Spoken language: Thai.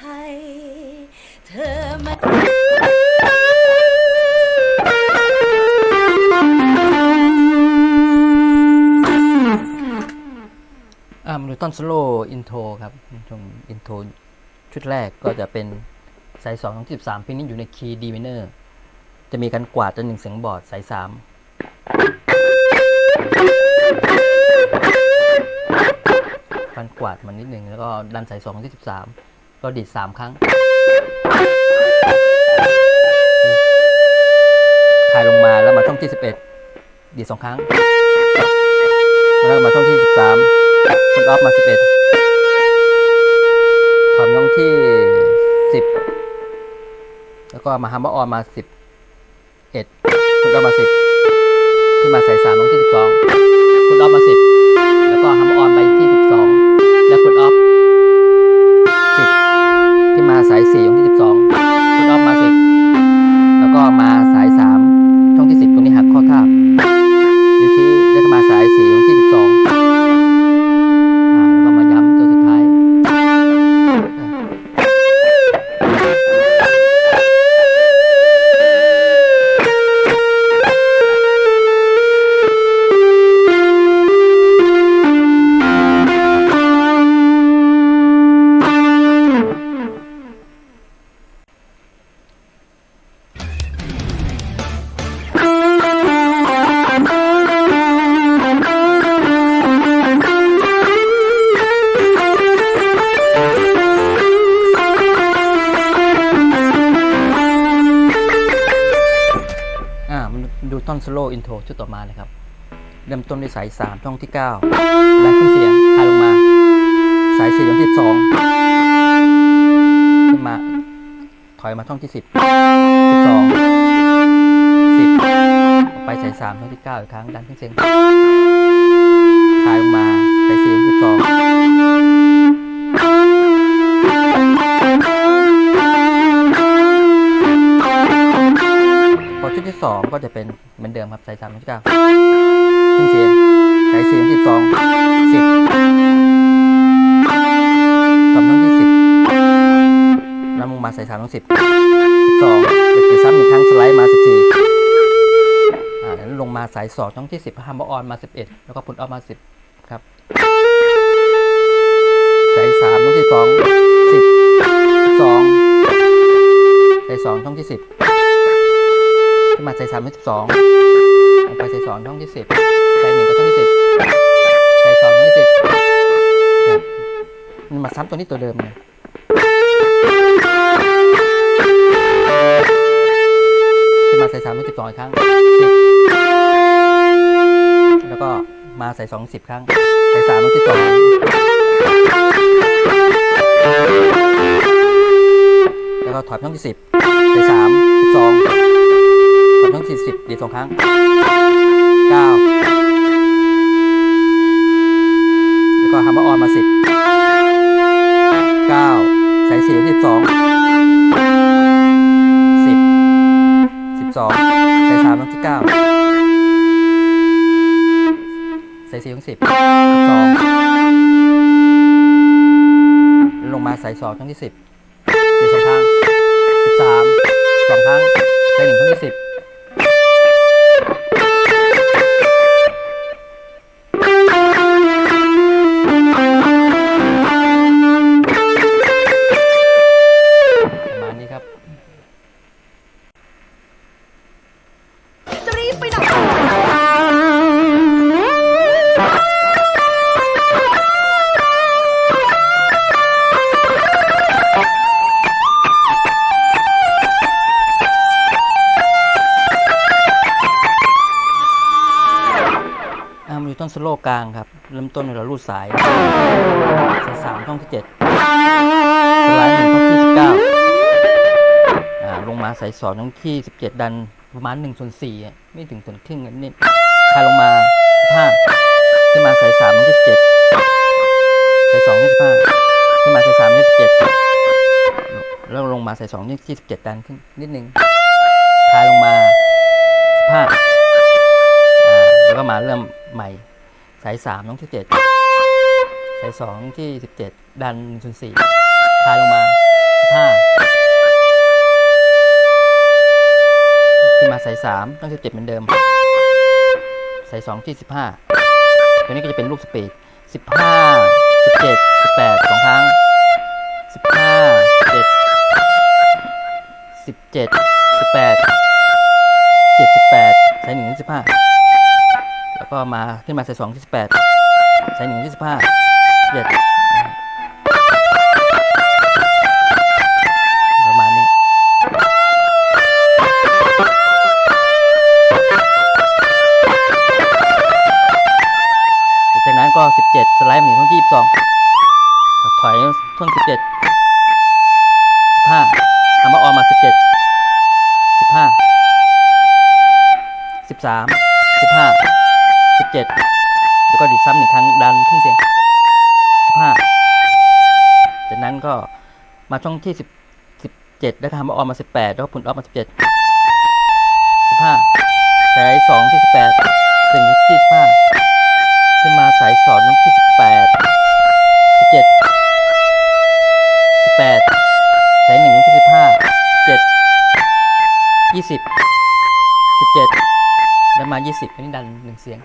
ให้เธอมาอ่ามาดูต้นสโลอินโทรครับชมอินโทรชุดแรกก็จะเป็นสายสองของสิบสามเพลงนี้อยู่ในคีย์ดีมิเนอร์ จะมีการกวาดจนหนึ่งเสียงบอร์ดสายสามการกวาดมันนิดหนึ่งแล้วก็ดันสายสองของที่สิบสาม ก็ดีดสามครั้งคลายลงมาแล้วมาช่องที่สิบเอ็ดดีดสองครั้ง แล้วมาช่องที่13คุณออฟมา11ถอนช่องที่10แล้วก็มาฮัมเบอร์ออนมา11คุณออฟมา10ที่มาใสาย3ช่องที่12คุณออฟมา10แล้วก็ฮัมเบอร์ออนไปที่12แล้วคุณออฟ ดูต้นสโลอินโทรชุดต่อมาเลยครับ เริ่มต้นด้วยสาย 3 ช่องที่ 9 แล้วขึ้นเสียงคายลงมา สาย4ช่องที่2ขึ้นมา ถอยมาช่องที่ 10 12 10ออกไปสาย 3 ช่องที่ 9 อีกครั้งดันขึ้นเสียงคายลงมา สาย4ช่องที่2 ก็จะเป็นเหมือนเดิมครับสาย3ช่องที่9ขึ้นเสียงสายเสียงที่สองสิบตอบน้งที่สิบแล้วลงมาสายสามน้องสิบสิบสองเด็กตีซ้ำหนึ่งครั้งสไลด์มาสิบสี่อ่าแล้วลงมาสายสองช่องที่สิบฮัมเบอร์ออนมาสิบเอ็ดแล้วก็พุทออฟมาสิบครับสายสามช่องที่สองสิบสองสายสองช่องที่สิบ ขึ้นมาใสายสามที่สิบสองลงไปใสายสองช่องที่สิบใส่หนึ่งก็ช่องที่สิบใส่สองช่องที่สิบมันมาซ้ำตัวนี้ตัวเดิมไงขึ้นมาใส่สามช่สิบสองอีกครั้งสิบแล้วก็มาใส่สองสิบครั้ง ใส่สามที่สองแล้วก็ถอยช่องที่สิบ ดีดสองครั้งเก้าแล้วก็ฮัมเบอร์ออนมาสิบเก้าสายสี่สิบสองสิบสิบสองสายสามลงที่เก้าสายสี่ของสิบสิบสองลงมาสายสองช่องที่สิบ โลกลางครับ เริ่มต้นเราลูดสายสายสามช่องที่เจ็ดสไลด์หนึ่งช่องที่สิบเก้าอ่าลงมาสายสองช่องที่สิบเจ็ดดันประมาณหนึ่งส่วนสี่ไม่ถึงส่วนครึ่งนี่คายลงมาสิบห้าขึ้นมาสายสามช่องที่สิบเจ็ดสายสองที่สิบห้าขึ้นมาสายสามที่สิบเจ็ดแล้วลงมาสายสองที่สิบเจ็ดดันขึ้นนิดนึงคายลงมาายสามน้องที่เจ็ดสายสองที่สิบเจ็ดดันหนึ่งส่วนสี่คลายลงมาสิบห้าขึ้นมาสายสามต้องสิบเจ็ดเหมือนเดิมสายสองที่สิบห้าตัวนี้ก็จะเป็นลูกสปีดสิบห้าสิบเจ็ดสิบแปดสองครั้งสิบห้าสิบเจ็ดสิบเจ็ดสิบแปดเจ็ดสิบแปดสายหนึ่งที่สิบห้า ก็มาขึ้นมาสายสองที่สิบแปดสายหนึ่งที่สิบห้าเจ็ดประมาณนี้ จากนั้นก็17สไลด์มาถึงท่อนที่22ถอยท่อน17 15เอามาออกมา 17 15 13 15 17แล้วก็ดีดซ้ำหนึ่งครั้งดันครึ่งเสียง15จากนั้นก็มาช่องที่10 17แล้วก็ทำมาออกมา18แปดแล้วก็ผลออกมา17 15สาย2ที่18ถึงที่15ขึ้นมาสายสอนน้องที่สิบแปดสิบเจ็ดสิบแปดสายหนึ่งน้องที่สิบห้าสิบเจ็ดยี่สิบสิบเจ็ดแล้วมายี่สิบอันนี้ดันหนึ่งเสียง